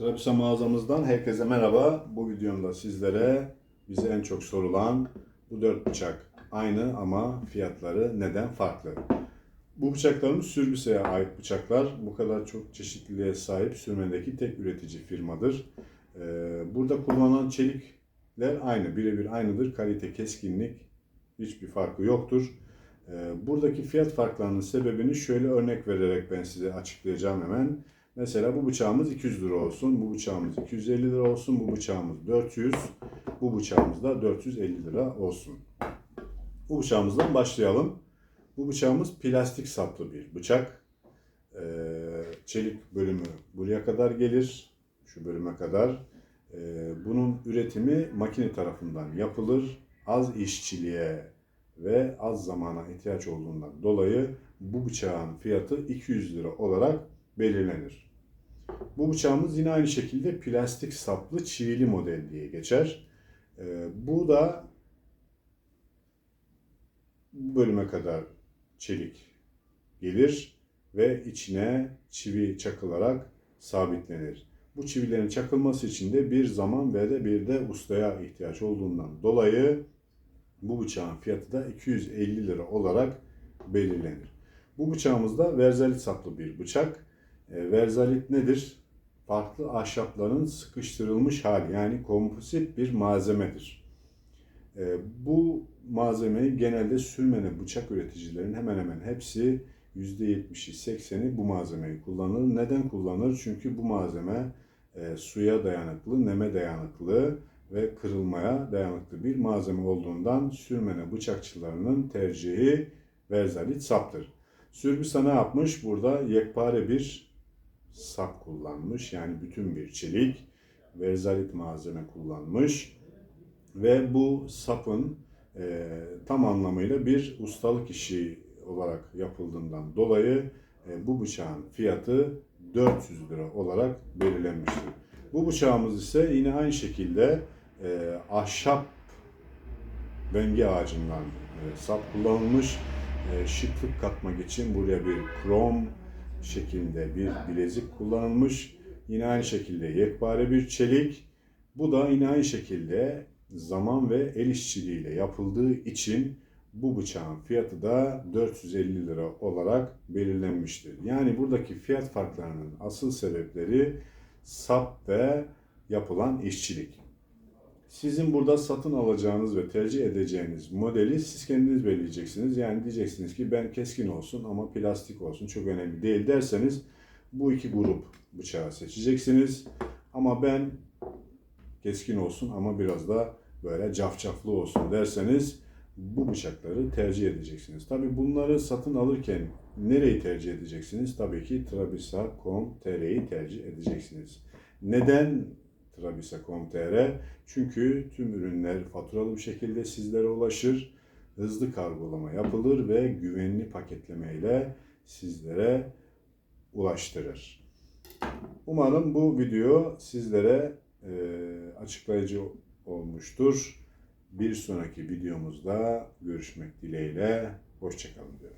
Trabzon mağazamızdan herkese merhaba. Bu videomda sizlere bize en çok sorulan bu dört bıçak aynı ama fiyatları neden farklı? Bu bıçaklarımız Sürbüse'ye ait bıçaklar. Bu kadar çok çeşitliliğe sahip sürmedeki tek üretici firmadır. Ee, Burada kullanılan çelikler aynı, birebir aynıdır. Kalite, keskinlik hiçbir farkı yoktur. Ee, Buradaki fiyat farklarının sebebini şöyle örnek vererek ben size açıklayacağım hemen. Mesela bu bıçağımız 200 lira olsun, bu bıçağımız 250 lira olsun, bu bıçağımız 400, bu bıçağımız da 450 lira olsun. Bu bıçağımızdan başlayalım. Bu bıçağımız plastik saplı bir bıçak. Ee, çelik bölümü buraya kadar gelir, şu bölüme kadar. Ee, bunun üretimi makine tarafından yapılır. Az işçiliğe ve az zamana ihtiyaç olduğundan dolayı bu bıçağın fiyatı 200 lira olarak belirlenir. Bu bıçağımız yine aynı şekilde plastik saplı çivili model diye geçer. Ee, bu da bu bölüme kadar çelik gelir ve içine çivi çakılarak sabitlenir. Bu çivilerin çakılması için de bir zaman ve de bir de ustaya ihtiyaç olduğundan dolayı bu bıçağın fiyatı da 250 lira olarak belirlenir. Bu bıçağımız da verzalit saplı bir bıçak. E, verzalit nedir? Farklı ahşapların sıkıştırılmış hali yani kompozit bir malzemedir. E, bu malzemeyi genelde sürmene bıçak üreticilerin hemen hemen hepsi %70'i 80'i bu malzemeyi kullanır. Neden kullanır? Çünkü bu malzeme e, suya dayanıklı, neme dayanıklı ve kırılmaya dayanıklı bir malzeme olduğundan sürmene bıçakçılarının tercihi verzalit saptır. Sürbüsa ne yapmış? Burada yekpare bir sap kullanmış. Yani bütün bir çelik verzalit malzeme kullanmış. Ve bu sapın e, tam anlamıyla bir ustalık işi olarak yapıldığından dolayı e, bu bıçağın fiyatı 400 lira olarak belirlenmiştir. Bu bıçağımız ise yine aynı şekilde e, ahşap bengi ağacından e, sap kullanılmış. E, şıklık katmak için buraya bir krom şeklinde bir bilezik kullanılmış. Yine aynı şekilde yekpare bir çelik. Bu da yine aynı şekilde zaman ve el işçiliğiyle yapıldığı için bu bıçağın fiyatı da 450 lira olarak belirlenmiştir. Yani buradaki fiyat farklarının asıl sebepleri sap ve yapılan işçilik. Sizin burada satın alacağınız ve tercih edeceğiniz modeli siz kendiniz belirleyeceksiniz. Yani diyeceksiniz ki ben keskin olsun ama plastik olsun çok önemli değil derseniz bu iki grup bıçağı seçeceksiniz. Ama ben keskin olsun ama biraz da böyle cafcaflı olsun derseniz bu bıçakları tercih edeceksiniz. Tabi bunları satın alırken nereyi tercih edeceksiniz? Tabii ki Trabisa.com.tr'yi tercih edeceksiniz. Neden Trabisa.com.tr? Çünkü tüm ürünler faturalı bir şekilde sizlere ulaşır. Hızlı kargolama yapılır ve güvenli paketleme ile sizlere ulaştırır. Umarım bu video sizlere e, açıklayıcı olmuştur. Bir sonraki videomuzda görüşmek dileğiyle. Hoşçakalın diyorum.